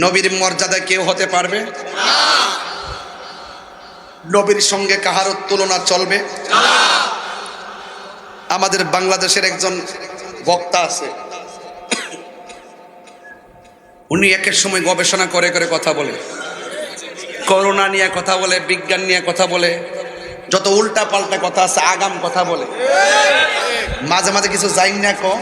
নবীর মর্যাদা কেউ হতে পারবে? নবীর সঙ্গে কাহারও তুলনা চলবে? আমাদের বাংলাদেশের একজন বক্তা আছে। উনি একের সময় গবেষণা করে করে কথা বলে। করোনা নিয়ে কথা বলে, বিজ্ঞান নিয়ে কথা বলে। যত উল্টা পাল্টা কথা আছে, আগাম কথা বলে। মাঝে মাঝে কিছু যাই না ক।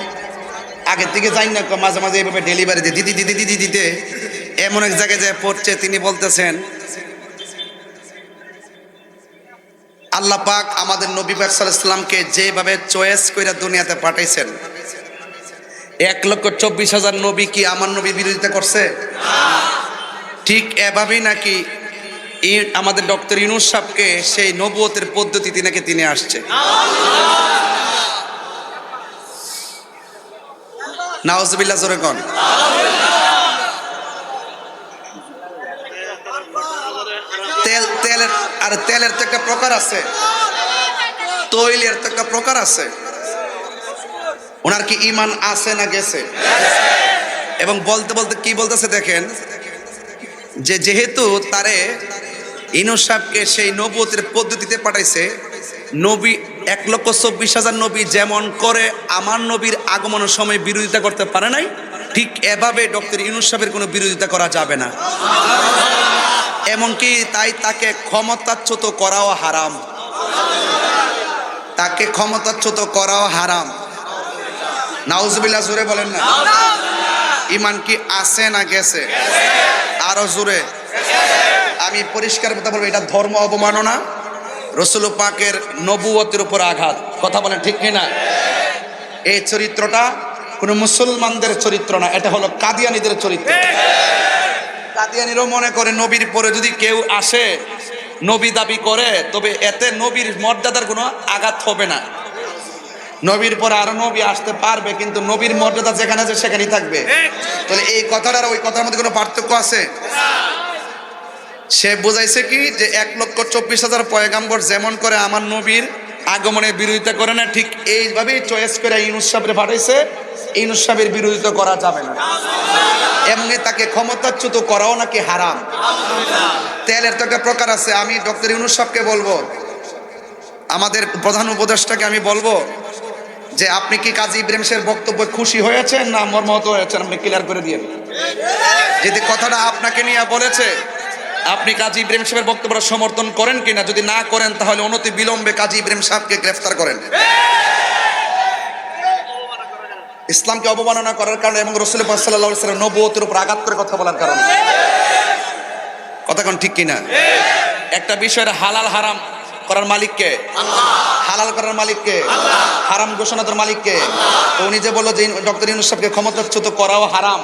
আগের থেকে যাই না ক, মাঝে মাঝে এইভাবে ডেলিভারি দিয়ে দিদি দিদি দিদি, দিতে। এমন এক জায়গায় যে পড়ছে, তিনি বলতেছেন, আল্লাহ পাক আমাদের নবী পাক সাল্লামকে যেভাবে চয়েস করে দুনিয়াতে পাঠাইছেন, এক লক্ষ চব্বিশ হাজার নবী কি আমার নবীর বিরোধিতা করছে? ঠিক এভাবেই নাকি আমাদের ডক্টর ইউনুস সাহকে সেই নবুয়তের পদ্ধতি নাকি তিনি আসছে। নাওজবিল্লা জোরে কন। তেল, তেলের, আর তেলের তো একটা প্রকার আছে। তৈলের তো একটা প্রকার আছে। ওনার কি ইমান আছে না গেছে? এবং বলতে বলতে কি বলতেছে দেখেন, যে যেহেতু তারে ইনুস সাহেবকে সেই নবুয়তের পদ্ধতিতে পাঠাইছে, নবী এক লক্ষ চব্বিশ হাজার নবী যেমন করে, আমার নবীর আগমনের সময় বিরোধিতা করতে পারে নাই, ঠিক এভাবে ডক্টর ইউনুস সাহেবের কোনো বিরোধিতা করা যাবে না। এমনকি তাই তাকে ক্ষমতাচ্যুত করাও হারাম। তাকে ক্ষমতাচ্যুত করাও হারাম। নাউজবিল্লা বলেন না। ইমান কি আছে না গেছে? আরও জোরে। আমি পরিষ্কার কথা বলব, এটা ধর্ম অবমাননা। রসুল পাকের নবুয়তের উপর আঘাত। কথা বলেন ঠিক কিনা এই চরিত্রটা কোনো মুসলমানদের চরিত্র না, এটা হলো কাদিয়ানিদের চরিত্র। কাদিয়ানিরও মনে করে নবীর পরে যদি কেউ আসে, নবী দাবি করে, তবে এতে নবীর মর্যাদার কোনো আঘাত হবে না। নবীর পরে আরও নবী আসতে পারবে, কিন্তু নবীর মর্যাদা যেখানে আছে সেখানেই থাকবে। তাহলে এই কথাটার ওই কথার মধ্যে কোনো পার্থক্য আছে? সে বুঝাইছে কি যে এক লক্ষ চব্বিশ হাজার পয়গাম্বর যেমন করে আমার নবীর আগমনের বিরোধিতা করে না, ঠিক এইভাবেই চয়েস করে ইনুস সাহেবের পাঠাইছে, ইনুস বিরোধিতা করা যাবে না। এমনি তাকে ক্ষমতাচ্যুত করাও নাকি হারাম? তেলের তো একটা প্রকার আছে, আমি ডক্টর ইউনুস সাহেবকে বলব, আমাদের প্রধান উপদেষ্টাকে আমি বলব যে আপনি কি কাজী ইব্রাহিম সাহের বক্তব্য খুশি হয়েছেন না মর্মাহত হয়েছেন? আপনি ক্লিয়ার করে দিয়ে যদি কথাটা আপনাকে নিয়ে বলেছে, আপনি কাজী ইব্রাহিম সাহেবের বক্তব্যটা সমর্থন করেন কিনা? যদি না করেন, তাহলে অনতি বিলম্বে কাজী ইব্রাহিম সাহেবকে গ্রেফতার করেন। ইসলামকে অবমাননা করার কারণে এবং রসুল সাল্লাহ সাল্লাম উপর আঘাত করে কথা বলার কারণে। কথা কোন ঠিক কিনা? একটা বিষয়ের হালাল হারাম করার মালিককে। হালাল করার মালিককে। হারাম ঘোষণা তোর মালিককে। তো উনি যে বলল যে ডক্টর ইউনুস সাহেবকে ক্ষমতাচ্যুত করাও হারাম,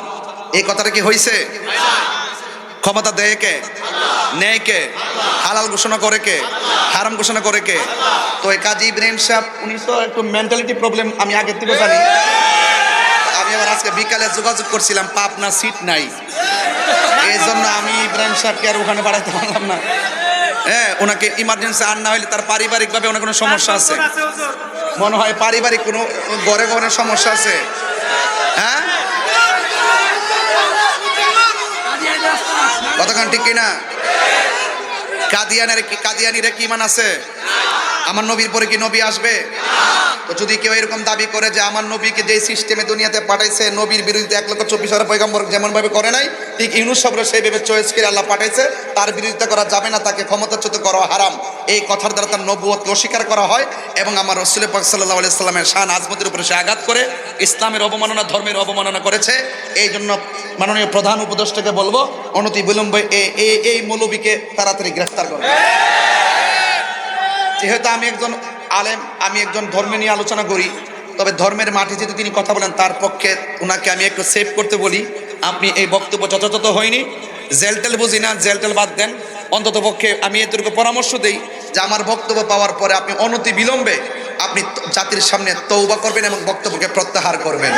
এই কথাটা কি হয়েছে ক্ষমতা দেয় কে? নেয় কে? হালাল ঘোষণা করে কে? হারাম ঘোষণা করে কে? তো এই কাজী ইব্রাহিম সাহেব, উনি তো একটু মেন্টালিটি প্রবলেম আমি আগে থেকে জানি। আমি আবার আজকে বিকালে যোগাযোগ করছিলাম পাবনা সিট নাই। এই জন্য আমি ইব্রাহিম সাহেবকে আর ওখানে পারলাম না। হ্যাঁ ওনাকে ইমার্জেন্সি আর না হলে তার পারিবারিকভাবে ওনার কোনো সমস্যা আছে? মনে হয় পারিবারিক কোনো ঘরে ঘরে সমস্যা আছে? হ্যাঁ? কতক্ষণ ঠিক কিনা? কাদিয়ানের কি কাদিয়ানিরে কি ইমান আছে? আমার নবীর পরে কি নবী আসবে? তো যদি কেউ এরকম দাবি করে যে আমার নবীকে যে সিস্টেমে দুনিয়াতে পাঠাইছে, নবীর বিরুদ্ধে এক লক্ষ চব্বিশ হাজার পয়গম্বর যেমন ভাবে করে নাই, ঠিক ইউনুস সাবর সেইভাবে চয়েস করে আল্লাহ পাঠাইছে, তার বিরোধিতা করা যাবে না, তাকে ক্ষমতাচ্যুত করা হারাম। এই কথার দ্বারা তার নবুয়ত অস্বীকার করা হয় এবং আমার রসুল পাক সাল্লাহ আলি সাল্লামের শান আজমতের উপরে সে আঘাত করে ইসলামের অবমাননা, ধর্মের অবমাননা করেছে। এই জন্য মাননীয় প্রধান উপদেষ্টাকে বলব, অনতি বিলম্বে এই মৌলবীকে তাড়াতাড়ি গ্রেফতার করবে যেহেতু আমি একজন আলেম, আমি একজন ধর্ম নিয়ে আলোচনা করি, তবে ধর্মের মাঠে যদি তিনি কথা বলেন, তার পক্ষে ওনাকে আমি একটু সেভ করতে বলি। আপনি এই বক্তব্য যথাযথ হয়নি। জেলটেল বুঝি না, জেলটেল বাদ দেন। অন্তত পক্ষে আমি এতটুকু পরামর্শ দিই যে আমার বক্তব্য পাওয়ার পরে আপনি অনতি বিলম্বে আপনি জাতির সামনে তৌবা করবেন এবং বক্তব্যকে প্রত্যাহার করবেন।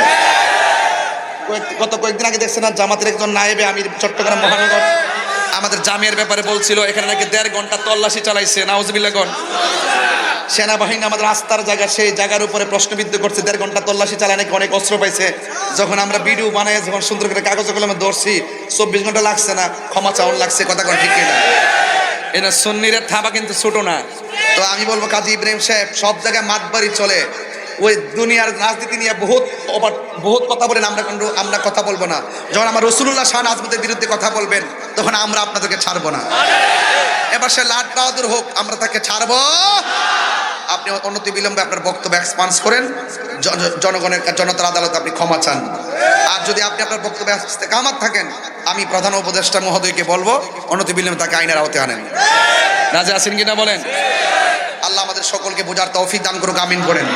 গত কয়েকদিন আগে দেখছেন জামাতের একজন নায়েবে আমি চট্টগ্রাম মহানগর জামিয়ার ব্যাপারে বলছিল, এখানে নাকি দেড় ঘণ্টা তল্লাশি চালাইছে। নাউজবিল্লাগণ সেনাবাহিনী আমাদের আস্থার জায়গা, সেই জায়গার উপরে প্রশ্নবিদ্ধ করছে, দেড় ঘণ্টা তল্লাশি চালায় নাকি অনেক অস্ত্র পাইছে। যখন আমরা ভিডিও বানাই, যখন সুন্দর করে কাগজ কলমে ধরছি, চব্বিশ ঘণ্টা লাগছে না, ক্ষমা চাউন লাগছে, কথা কোন ঠিক কিনা? এটা সন্নিরের থাবা কিন্তু ছোট না। তো আমি বলব, কাজী ইব্রাহিম সাহেব, সব জায়গায় মাতবাড়ি চলে। ওই দুনিয়ার রাজনীতি নিয়ে বহুত বহুত কথা বলেন, আমরা আমরা কথা বলব না। যখন আমার রসুল্লাহ শাহ আজমতের বিরুদ্ধে কথা বলবেন, তখন আমরা আপনাদেরকে ছাড়বো না। এবার সে লাট বাহাদুর হোক, আমরা তাকে ছাড়বো। আপনি অনতি বিলম্বে আপনার বক্তব্য এক্সপান্স করেন। জনগণের, জনতার আদালতে আপনি ক্ষমা চান। আর যদি আপনি আপনার বক্তব্যে কামাত থাকেন, আমি প্রধান উপদেষ্টা মহোদয়কে বলব, অনতি বিলম্বে তাকে আইনের আওতে আনেন। রাজা আছেন কিনা বলেন? আল্লাহ আমাদের সকলকে বোঝার তৌফিক দান করুক, আমিন করেন।